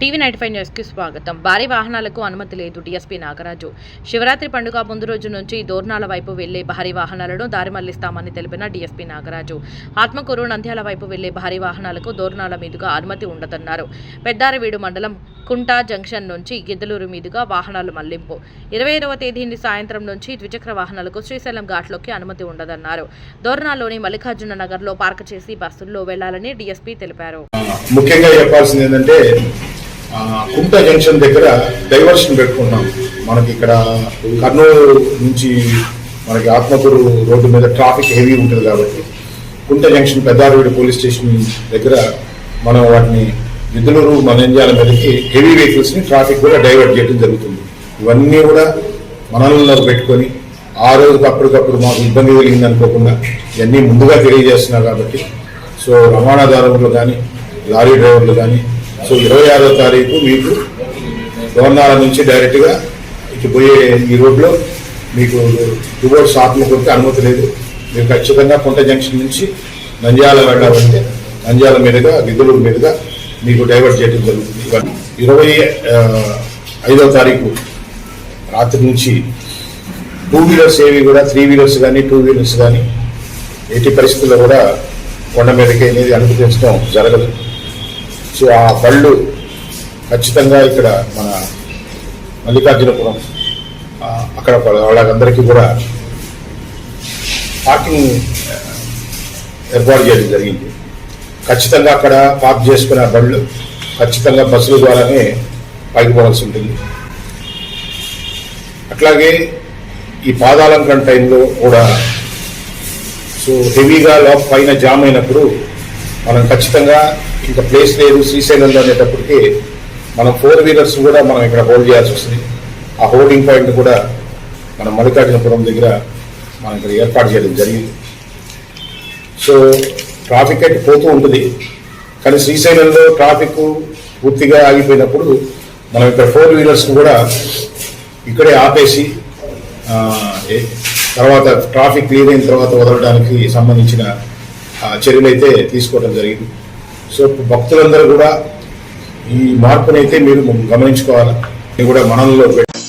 TV night five న్యూస్కి స్వాగతం. భారీ వాహనాలకు అనుమతి లేదు డీఎస్పీ నాగరాజు. శివరాత్రి పండుగ ముందు రోజు నుంచి దోర్నాల వైపు వెళ్ళే భారీ వాహనాలను దారి మళ్ళిస్తామని తెలిపిన డీఎస్పీ నాగరాజు. ఆత్మకూరు నంద్యాల వైపు వెళ్ళే భారీ వాహనాలకు దోర్నాల మీదుగా అనుమతి ఉండదన్నారు. పెద్దారవీడు మండలం కుంటా జంక్షన్ నుంచి గిద్దలూరు మీదుగా వాహనాలు మళ్ళింపు. ఇరవై ఐదవ తేదీని సాయంత్రం నుంచి ద్విచక్ర వాహనాలకు శ్రీశైలం ఘాట్లోకి అనుమతి ఉండదన్నారు. దోర్నాలోని మల్లికార్జున నగర్లో పార్క్ చేసి బస్సుల్లో వెళ్ళాలని డీఎస్పీ తెలిపారు. ముఖ్యంగా చెప్పాల్సింది ఏంటంటే కుంట జంక్షన్ దగ్గర డైవర్షన్ పెట్టుకున్నాం. మనకి ఇక్కడ కర్నూలు నుంచి మనకి ఆత్మకూరు రోడ్డు మీద ట్రాఫిక్ హెవీ ఉంటుంది కాబట్టి Kunta junction Peddaravidi police station దగ్గర మనం వాటిని విధులూరు మనంజాల మీదకి హెవీ వెహికల్స్ని ట్రాఫిక్ కూడా డైవర్ట్ చేయడం జరుగుతుంది. ఇవన్నీ కూడా మనల్లో పెట్టుకొని ఆ రోజుకి అప్పటికప్పుడు మాకు ఇబ్బంది కలిగింది అనుకోకుండా ఇవన్నీ ముందుగా తెలియజేస్తున్నారు కాబట్టి సో రవాణాదారులు కానీ లారీ డ్రైవర్లు కానీ సో ఇరవై ఆరో తారీఖు మీకు దోర్నాల నుంచి డైరెక్ట్గా ఇటు పోయే ఈ రోడ్లో మీకు టువర్డ్స్ కొడితే అనుమతి లేదు. మీరు ఖచ్చితంగా కుంట జంక్షన్ నుంచి నంద్యాల వెళ్ళాలంటే నంద్యాల మీదుగా గిద్దలూరు మీదుగా మీకు డైవర్ట్ చేయడం జరుగుతుంది. ఇరవై ఐదో తారీఖు రాత్రి నుంచి టూ వీలర్స్ ఏవి కూడా త్రీ వీలర్స్ కానీ టూ వీలర్స్ కానీ ఎట్టి పరిస్థితుల్లో కూడా కొండ మీదకి అనేది అనుమతించడం జరగదు. సో ఆ బళ్ళు ఖచ్చితంగా ఇక్కడ మన మల్లికార్జునపురం అక్కడ వాళ్ళందరికీ కూడా పార్కింగ్ ఏర్పాటు చేయడం జరిగింది. ఖచ్చితంగా అక్కడ పార్క్ చేసుకునే బళ్ళు ఖచ్చితంగా బస్సుల ద్వారానే పైకి పోవాల్సి ఉంటుంది. అట్లాగే ఈ పాదాలంకరణ టైంలో కూడా సో హెవీగా లోప పైన జామ్ అయినప్పుడు మనం ఖచ్చితంగా ఇంకా ప్లేస్ లేదు శ్రీశైలంలో అనేటప్పటికి మనం ఫోర్ వీలర్స్ కూడా మనం ఇక్కడ హోల్డ్ చేయాల్సి వస్తుంది. ఆ హోల్డింగ్ పాయింట్ కూడా మనం మల్లికార్జునపురం దగ్గర మనం ఇక్కడ ఏర్పాటు చేయడం జరిగింది. సో ట్రాఫిక్ అయితే పోతూ ఉంటుంది. కానీ శ్రీశైలంలో ట్రాఫిక్ పూర్తిగా ఆగిపోయినప్పుడు మనం ఇక్కడ ఫోర్ వీలర్స్ కూడా ఇక్కడే ఆపేసి తర్వాత ట్రాఫిక్ క్లియర్ అయిన తర్వాత వదలడానికి సంబంధించిన ఆ, చర్యలు అయితే తీసుకోవడం జరిగింది. సో భక్తులందరూ కూడా ఈ మార్పునైతే మీరు గమనించుకోవాలి. కూడా మనలో పెట్టి